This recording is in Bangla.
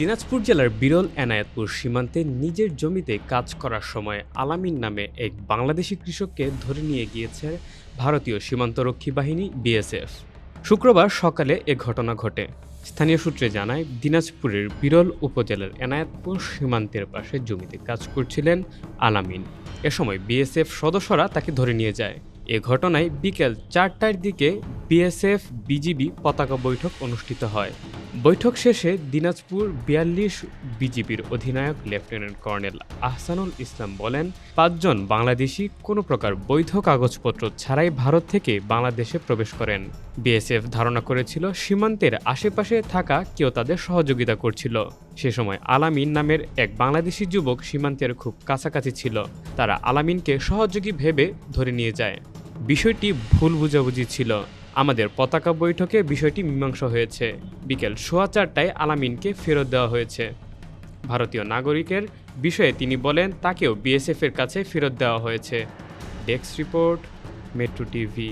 দিনাজপুর জেলার বিরল এনায়েতপুর সীমান্তে নিজের জমিতে কাজ করার সময় আলামিন নামে এক বাংলাদেশি কৃষককে ধরে নিয়ে গিয়েছে ভারতীয় সীমান্তরক্ষী বাহিনী, বিএসএফ। শুক্রবার সকালে এ ঘটনা ঘটে। স্থানীয় সূত্রে জানায়, দিনাজপুরের বিরল উপজেলার এনায়েতপুর সীমান্তের পাশে জমিতে কাজ করছিলেন আলামিন। এ সময় বিএসএফ সদস্যরা তাকে ধরে নিয়ে যায়। এ ঘটনায় বিকেল চারটার দিকে বিএসএফ বিজিবি পতাকা বৈঠক অনুষ্ঠিত হয়। বৈঠক শেষে দিনাজপুর বিয়াল্লিশ বিজিবির অধিনায়ক লেফটেন্যান্ট কর্নেল আহসানুল ইসলাম বলেন, পাঁচজন বাংলাদেশি কোনো প্রকার বৈধ কাগজপত্র ছাড়াই ভারত থেকে বাংলাদেশে প্রবেশ করেন। বিএসএফ ধারণা করেছিল, সীমান্তের আশেপাশে থাকা কেউ তাদের সহযোগিতা করছিল। সে সময় আলামিন নামের এক বাংলাদেশি যুবক সীমান্তের খুব কাছাকাছি ছিল। তারা আলামিনকে সহযোগী ভেবে ধরে নিয়ে যায়। বিষয়টি ভুল বুঝাবুঝি ছিল। আমাদের পতাকা বৈঠকে বিষয়টি মীমাংসা হয়েছে। বিকেল সোয়া চারটায় আলামিনকে ফেরত দেওয়া হয়েছে। ভারতীয় নাগরিকের বিষয়ে তিনি বলেন, তাকেও বিএসএফের কাছে ফেরত দেওয়া হয়েছে। Desk report, metro TV.